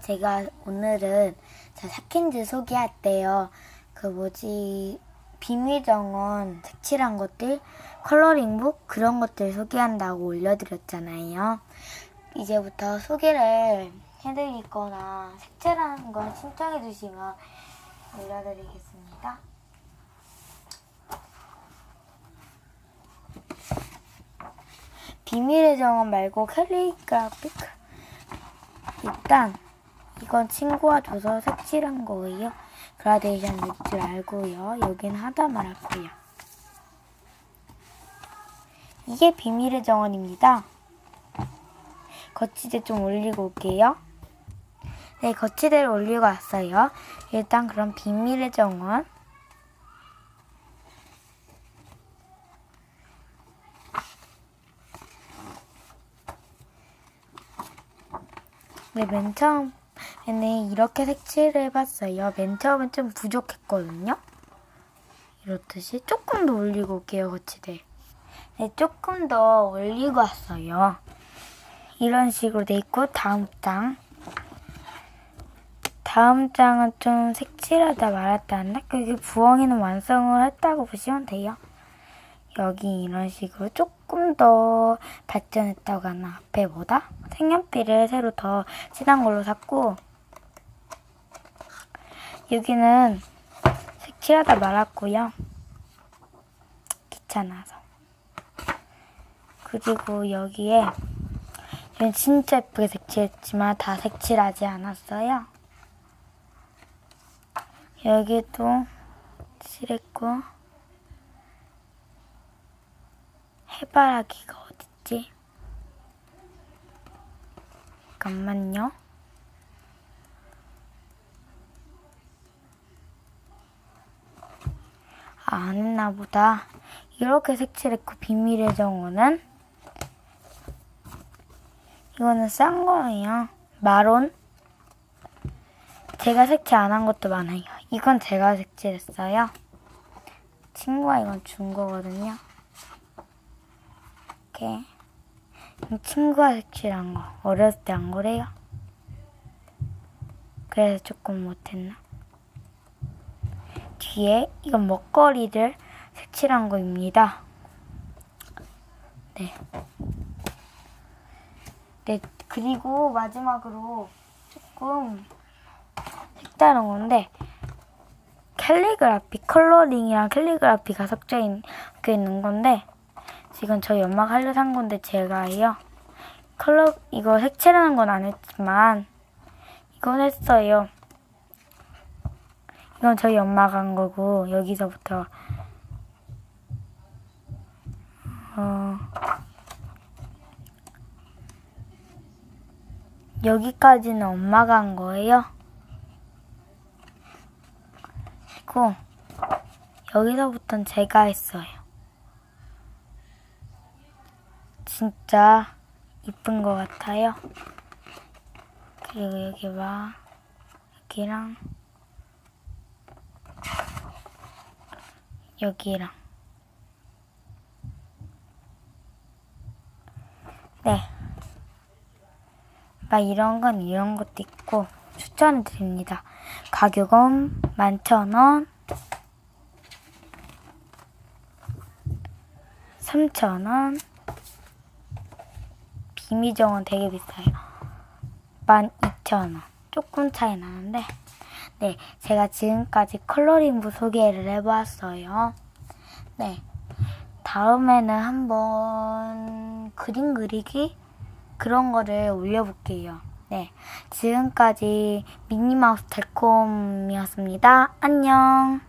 제가 오늘은 제 삭힌즈 소개할게요. 그 뭐지 비밀 정원 색칠한 것들, 컬러링북 그런 것들 소개한다고 올려드렸잖아요. 이제부터 소개를 해드릴 거나 색칠하는 건 신청해 주시면 올려드리겠습니다. 비밀의 정원 말고 캘리그라픽 일단 이건 친구가 줘서 색칠한 거예요. 그라데이션 낼줄 알고요. 여긴 하다 말았고요. 이게 비밀의 정원입니다. 거치대 좀 올리고 올게요. 네, 거치대를 올리고 왔어요. 일단 그럼 비밀의 정원. 네, 맨 처음 에는 이렇게 색칠을 해봤어요. 맨 처음엔 좀 부족했거든요. 이렇듯이 조금 더 올리고 올게요, 거치대. 네, 조금 더 올리고 왔어요. 이런 식으로 돼 있고, 다음 장. 다음 장은 좀 색칠하다 말았다 한다? 그게 부엉이는 완성을 했다고 보시면 돼요. 여기 이런 식으로 조금 더 발전했다고 하나 앞에보다 색연필을 새로 더 진한 걸로 샀고 여기는 색칠하다 말았고요 귀찮아서 그리고 여기에 얘는 진짜 예쁘게 색칠했지만 다 색칠하지 않았어요 여기도 칠했고 해바라기가 어딨지? 잠깐만요. 안 했나 보다. 이렇게 색칠했고 비밀의 정원은 이거는 싼 거예요. 마론. 제가 색칠 안 한 것도 많아요. 이건 제가 색칠했어요. 친구가 이건 준 거거든요. 이렇게 친구가 색칠한 거 어렸을 때안 그래요? 그래서 조금 못했나? 뒤에 이건 먹거리를 색칠한 거입니다. 네. 네, 그리고 마지막으로 조금 색다른 건데 캘리그라피, 컬러링이랑 캘리그라피가 섞여 있는 건데 지금 저희 엄마가 하려 산 건데 제가 해요. 컬러 이거 색칠하는 건 안 했지만 이건 했어요. 이건 저희 엄마가 한 거고 여기서부터 어 여기까지는 엄마가 한 거예요. 그리고 여기서부터는 제가 했어요. 진짜 이쁜 것 같아요. 그리고 여기 봐. 여기랑 여기랑 네. 막 이런 건 이런 것도 있고 추천을 드립니다. 가격은 11,000원 3,000원 비미정은 되게 비싸요. 12,000원. 조금 차이 나는데, 네, 제가 지금까지 컬러링북 소개를 해보았어요. 네, 다음에는 한번 그림 그리기? 그런 거를 올려볼게요. 네, 지금까지 미니마우스 달콤이었습니다. 안녕!